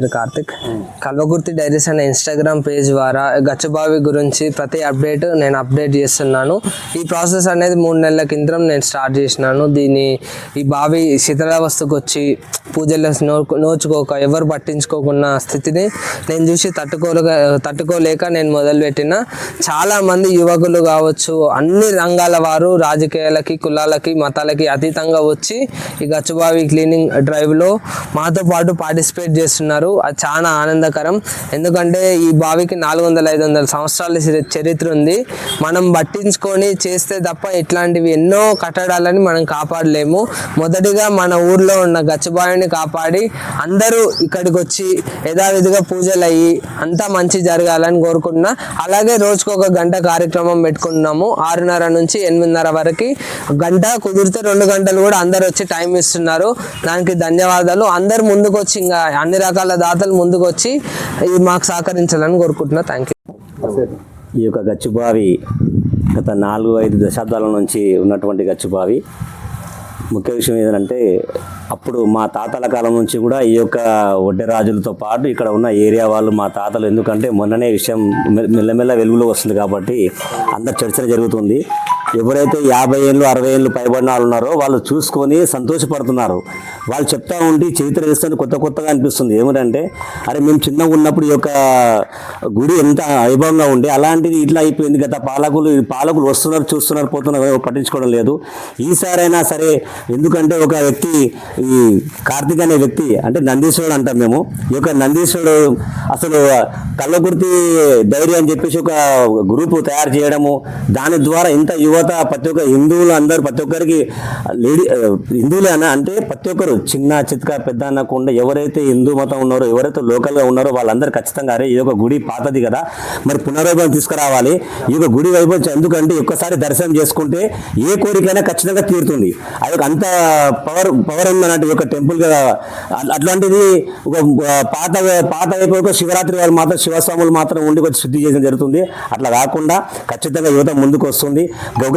పేరు కార్తిక్. కల్వకుర్తి డైరీస్ అనే Instagram page ద్వారా గచ్చబావి గురించి ప్రతి అప్డేట్ నేను అప్డేట్ చేస్తున్నాను. ఈ ప్రాసెస్ అనేది మూడు నెలల కింద నేను స్టార్ట్ చేసినాను. దీన్ని ఈ బావి శిథిలావస్థకు వచ్చి పూజల్లో నో నోచుకోక ఎవరు పట్టించుకోకున్న స్థితిని నేను చూసి తట్టుకోలేక తట్టుకోలేక నేను మొదలుపెట్టిన. చాలామంది యువకులు కావచ్చు అన్ని రంగాల వారు రాజకీయాలకి కులాలకి మతాలకి అతీతంగా వచ్చి ఈ గచ్చుబావి క్లీనింగ్ డ్రైవ్లో మాతో పాటు పార్టిసిపేట్ చేస్తున్నారు. అది చాలా ఆనందకరం. ఎందుకంటే ఈ బావికి నాలుగు వందల ఐదు వందల సంవత్సరాల చరిత్ర ఉంది. మనం పట్టించుకొని చేస్తే తప్ప ఇట్లాంటివి ఎన్నో కట్టడాలని మనం కాపాడలేము. మొదటిగా మన ఊర్లో ఉన్న గచ్చబావిని కాపాడి అందరూ ఇక్కడికి వచ్చి యథావిధిగా పూజలు అయ్యి అంతా మంచి జరగాలని కోరుకుంటున్నా అలాగే రోజుకు ఒక గంట కార్యక్రమం పెట్టుకుంటున్నాము ఆరున్నర నుంచి ఎనిమిదిన్నర వరకు గంట కుదిరితే రెండు గంటలు కూడా అందరు వచ్చి టైం ఇస్తున్నారు. దానికి ధన్యవాదాలు. అందరు ముందుకు వచ్చి ఇంకా అన్ని రకాల దాతలు ముందుకు వచ్చి ఇది మాకు సహకరించాలని కోరుకుంటున్నా. థ్యాంక్ యూ ఈ యొక్క గచ్చుబావి గత నాలుగు ఐదు దశాబ్దాల నుంచి ఉన్నటువంటి గచ్చుబావి. ముఖ్య విషయం ఏంటంటే అప్పుడు మా తాతల కాలం నుంచి కూడా ఈ యొక్క ఒడ్డెరాజులతో పాటు ఇక్కడ ఉన్న ఏరియా వాళ్ళు మా తాతలు. ఎందుకంటే మొన్ననే విషయం మెల్లమెల్ల వెలుగులో వస్తుంది కాబట్టి అందరు చర్చలు జరుగుతుంది. ఎవరైతే యాభై ఏళ్ళు అరవై ఏళ్ళు పైబడిన వాళ్ళు ఉన్నారో వాళ్ళు చూసుకొని సంతోషపడుతున్నారు. వాళ్ళు చెప్తా ఉండి చరిత్ర చేస్తే కొత్త కొత్తగా అనిపిస్తుంది. ఏమిటంటే అరే మేము చిన్నగా ఉన్నప్పుడు ఈ యొక్క గుడి ఎంత వైభవంగా ఉండే అలాంటిది ఇట్లా అయిపోయింది గత పాలకులు ఈ పాలకులు వస్తున్నారు చూస్తున్నారు పోతున్నారు పట్టించుకోవడం లేదు. ఈసారైనా సరే ఎందుకంటే ఒక వ్యక్తి ఈ కార్తీక్ అనే వ్యక్తి అంటే నందీశ్వరుడు అంటాం మేము ఈ యొక్క నందీశ్వరుడు అసలు కళ్ళకుర్తి డైరీ అని చెప్పేసి ఒక గ్రూపు తయారు చేయడము దాని ద్వారా ఇంత యువత ప్రతి ఒక్క హిందువులు అందరూ ప్రతి ఒక్కరికి లేడీ హిందువులే అన్న అంటే ప్రతి ఒక్కరు చిన్న చిత్క పెద్ద అనకుండా ఎవరైతే హిందూ మతం ఉన్నారో ఎవరైతే లోకల్గా ఉన్నారో వాళ్ళందరూ ఖచ్చితంగా అరే ఈ యొక్క గుడి పాతది కదా మరి పునర్వైభవం తీసుకురావాలి. ఈ యొక్క గుడి వైభవం ఎందుకంటే ఒక్కసారి దర్శనం చేసుకుంటే ఏ కోరికైనా ఖచ్చితంగా తీరుతుంది. అది ఒక అంత పవర్ పవర్ ఉందని ఈ ఒక టెంపుల్ కదా. అట్లాంటిది ఒక పాత పాత వైపు ఒక శివరాత్రి వాళ్ళు మాత్రం శివస్వాములు మాత్రం ఉండి కొంచెం శుద్ధి చేయడం జరుగుతుంది. అట్లా కాకుండా ఖచ్చితంగా యువత ముందుకు వస్తుంది. ఒక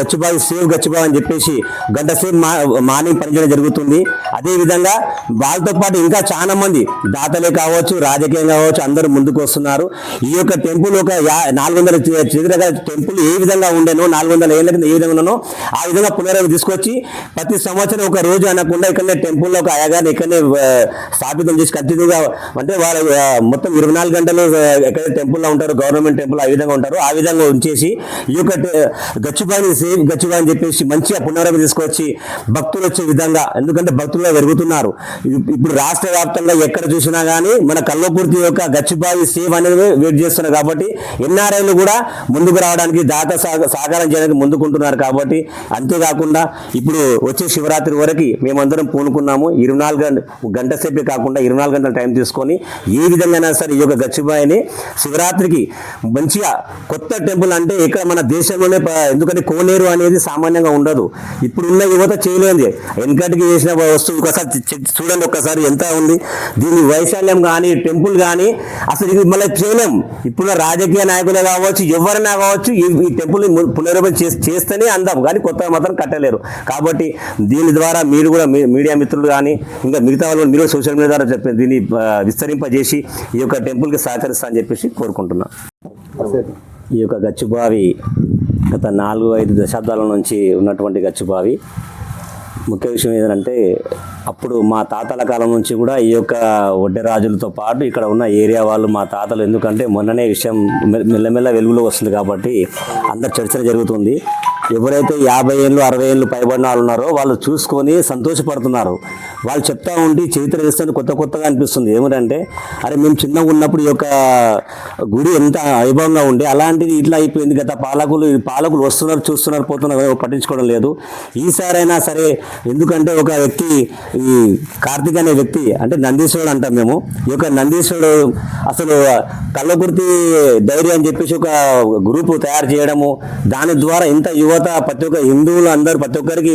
గచ్చిబావి సేవ్ గచ్చిబావి అని చెప్పేసి గంట సేపు మా మార్నింగ్ పనిచేయడం జరుగుతుంది. అదే విధంగా వాళ్ళతో పాటు ఇంకా చాలా మంది దాతలే కావచ్చు రాజకీయం కావచ్చు అందరూ ముందుకు వస్తున్నారు. ఈ యొక్క టెంపుల్ ఒక నాలుగు వందల చరిత్ర టెంపుల్ ఏ విధంగా ఉండేనో నాలుగు వందల ఏళ్ళ కింద ఏ విధంగా ఉన్నానో ఆ విధంగా పునరావి తీసుకొచ్చి ప్రతి సంవత్సరం ఒక రోజు అనకుండా ఇక్కడనే టెంపుల్లో ఒక అయ్యగారిని ఇక్కడనే స్థాపితం చేసి కంటిన్యూగా అంటే వారు మొత్తం ఇరవై నాలుగు గంటలు ఎక్కడ టెంపుల్లో ఉంటారు గవర్నమెంట్ టెంపుల్ ఆ విధంగా ఉంటారు ఆ విధంగా ఉంచేసి ఈ యొక్క ట- సేఫ్ గచ్చుబా అని చెప్పేసి మంచిగా పునరావి తీసుకొచ్చి భక్తులు వచ్చే విధంగా ఎందుకంటే భక్తులు పెరుగుతున్నారు. ఇప్పుడు రాష్ట్ర వ్యాప్తంగా ఎక్కడ చూసినా కానీ మన కల్లోపూర్తి యొక్క గచ్చిబాయి సేవ్ అనేది వెయిట్ చేస్తున్నారు కాబట్టి ఎన్ఆర్ఐలు కూడా ముందుకు రావడానికి దాత సహ- సహకారం చేయడానికి ముందుకుంటున్నారు కాబట్టి అంతేకాకుండా ఇప్పుడు వచ్చే శివరాత్రి వరకు మేము మేమందరం పూనుకున్నాము. ఇరవై నాలుగు గంట గంట సేపే కాకుండా ఇరవై నాలుగు గంటల టైం తీసుకొని ఏ విధంగానైనా సరే ఈ యొక్క గచ్చిబాయిని శివరాత్రికి మంచిగా కొత్త టెంపుల్ అంటే ఇక్కడ మన దేశంలోనే ఎందుకంటే కోనేరు అనేది సామాన్యంగా ఉండదు. ఇప్పుడున్న యువత చేయలేదు వెనకటికి చేసిన వస్తువు ఒకసారి చూడండి ఒక్కసారి ఎంత ఉంది. దీని వైశాల్యం కానీ టెంపుల్ కానీ అసలు ఇది మళ్ళీ చేయలేం. ఇప్పుడున్న రాజకీయ నాయకులే కావచ్చు ఎవరైనా కావచ్చు ఈ టెంపుల్ని టెంపుల్ పునరుద్ధరణ చేస్తేనే అందాం. కానీ కొత్తగా మాత్రం కట్టలేరు. కాబట్టి దీని ద్వారా మీరు కూడా మీడియా మిత్రులు కానీ ఇంకా మిగతా వాళ్ళు మీరు సోషల్ మీడియా ద్వారా చెప్పి దీన్ని విస్తరింపజేసి ఈ యొక్క టెంపుల్కి సహకరిస్తా అని చెప్పేసి కోరుకుంటున్నాను ఈ యొక్క గచ్చుబావి గత నాలుగు ఐదు దశాబ్దాల నుంచి ఉన్నటువంటి గచ్చుబావి ముఖ్య విషయం ఏంటంటే అప్పుడు మా తాతల కాలం నుంచి కూడా ఈ యొక్క ఒడ్డెరాజులతో పాటు ఇక్కడ ఉన్న ఏరియా వాళ్ళు మా తాతలు ఎందుకంటే మొన్ననే విషయం మె- మెల్లమెల్ల వెలుగులో వస్తుంది కాబట్టి అందరు చర్చలు జరుగుతుంది. ఎవరైతే యాభై ఏళ్ళు అరవై ఏళ్ళు పైబడిన వాళ్ళు ఉన్నారో వాళ్ళు చూసుకొని సంతోషపడుతున్నారు. వాళ్ళు చెప్తా ఉండి చరిత్ర చేస్తే కొత్త కొత్తగా అనిపిస్తుంది. ఏమిటంటే అరే మేము చిన్నగా ఉన్నప్పుడు ఈ యొక్క గుడి ఎంత వైభవంగా ఉండే అలాంటిది ఇట్లా అయిపోయింది గత పాలకులు ఈ పాలకులు వస్తున్నారు చూస్తున్నారు పోతున్నారు పట్టించుకోవడం లేదు. ఈసారైనా సరే ఎందుకంటే ఒక వ్యక్తి ఈ కార్తీక్ అనే వ్యక్తి అంటే నందీశ్వరుడు అంటాం మేము ఈ యొక్క నందీశ్వరుడు అసలు కళ్ళకుర్తి ధైర్యం అని చెప్పేసి ఒక గ్రూపు తయారు చేయడము దాని ద్వారా ఇంత యువ యువత ప్రతి ఒక్క హిందువులు అందరూ ప్రతి ఒక్కరికి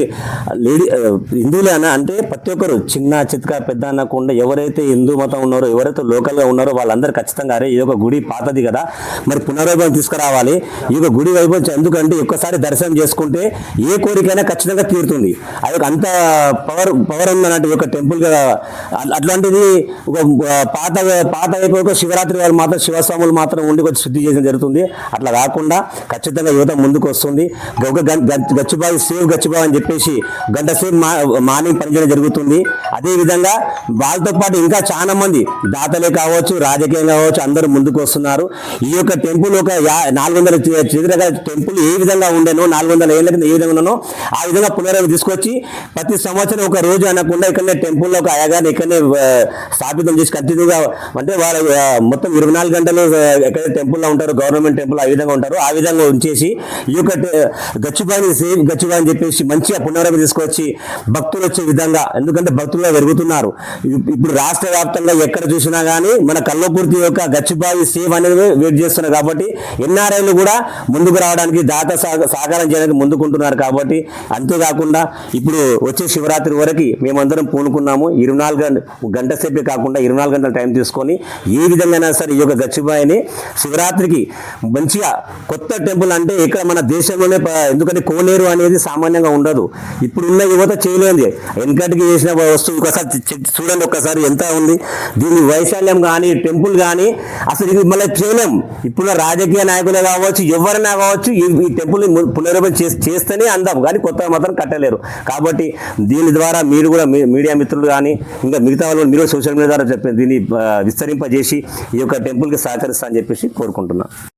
లేడీ ఆ, హిందువులే అన్న అంటే ప్రతి ఒక్కరు చిన్న చిత్క పెద్ద అనకుండా ఎవరైతే హిందూ మతం ఉన్నారో ఎవరైతే లోకల్గా ఉన్నారో వాళ్ళందరూ ఖచ్చితంగా అరే ఈ యొక్క గుడి పాతది కదా మరి పునర్వైభవం తీసుకురావాలి. ఈ యొక్క గుడి వైభవం ఎందుకంటే ఒక్కసారి దర్శనం చేసుకుంటే ఏ కోరికైనా ఖచ్చితంగా తీరుతుంది. అది ఒక అంత పవర్ పవర్ ఉందన్నట్టు ఈ యొక్క టెంపుల్ కదా. అట్లాంటిది ఒక పాత పాత వైపు ఒక శివరాత్రి వాళ్ళు మాత్రం శివస్వాములు మాత్రం ఉండి కొంచెం శుద్ధి చేయడం జరుగుతుంది. అట్లా కాకుండా ఖచ్చితంగా యువత ముందుకు వస్తుంది. ఒక గం- సేవ్ గచ్చిబాయి అని చెప్పేసి గంట సేపు మా మార్నింగ్ పనిచేయడం జరుగుతుంది. అదే విధంగా వాళ్ళతో పాటు ఇంకా చాలా మంది దాతలే కావచ్చు రాజకీయం కావచ్చు అందరూ ముందుకు వస్తున్నారు. ఈ యొక్క టెంపుల్ ఒక నాలుగు వందల చిత్రగల టెంపుల్ ఏ విధంగా ఉండేనో నాలుగు వందల ఏళ్ళ కింద ఏ విధంగా ఉన్నానో ఆ విధంగా పునరావి తీసుకొచ్చి ప్రతి సంవత్సరం ఒక రోజు అనకుండా ఇక్కడనే టెంపుల్లో ఒక అయ్యగారిని ఇక్కడనే స్థాపితం చేసి కంటిన్యూగా అంటే వాళ్ళ మొత్తం ఇరవై నాలుగు గంటలు ఆ, ఎక్కడైతే టెంపుల్లో ఉంటారు గవర్నమెంట్ టెంపుల్ ఆ విధంగా ఉంటారు ఆ విధంగా ఉంచేసి ఈ యొక్క టె- గచ్చిబాయిని సేమ్ అని చెప్పేసి మంచిగా పునరావి తీసుకొచ్చి భక్తులు వచ్చే విధంగా ఎందుకంటే భక్తులుగా పెరుగుతున్నారు. ఇప్పుడు రాష్ట్ర వ్యాప్తంగా ఎక్కడ చూసినా కానీ మన కల్లోపూర్తి యొక్క గచ్చిబాయి సేవ్ అనేది వెయిట్ చేస్తున్నారు కాబట్టి ఎన్ఆర్ఐలు కూడా ముందుకు రావడానికి దాత సాకారం సహకారం చేయడానికి ముందుకుంటున్నారు కాబట్టి అంతేకాకుండా ఇప్పుడు వచ్చే శివరాత్రి వరకు మేమందరం పూనుకున్నాము. ఇరవై నాలుగు గంట గంట సేపే కాకుండా ఇరవై నాలుగు గంటల టైం తీసుకొని ఏ విధంగా సరే ఈ యొక్క గచ్చిబాయిని శివరాత్రికి మంచిగా కొత్త టెంపుల్ అంటే ఇక్కడ మన దేశంలోనే ప- ఎందుకంటే కోనేరు అనేది సామాన్యంగా ఉండదు. ఇప్పుడు ఉన్న యువత చేయలేదు వెనకటికి చేసిన వస్తువు ఒకసారి చూడండి ఒక్కసారి ఎంత ఉంది. దీని వైశాల్యం కానీ టెంపుల్ కానీ అసలు ఇది మళ్ళీ చేయలేం. ఇప్పుడు రాజకీయ నాయకులే కావచ్చు ఎవరైనా కావచ్చు ఈ టెంపుల్ పునరుద్ధరణ చేస్తేనే అందాం. కానీ కొత్తగా మాత్రం కట్టలేరు. కాబట్టి దీని ద్వారా మీరు కూడా మీడియా మిత్రులు కానీ ఇంకా మిగతా వాళ్ళు మీరు సోషల్ మీడియా ద్వారా చెప్పి దీన్ని విస్తరింపజేసి ఈ యొక్క టెంపుల్కి సహకరిస్తా అని చెప్పేసి కోరుకుంటున్నాను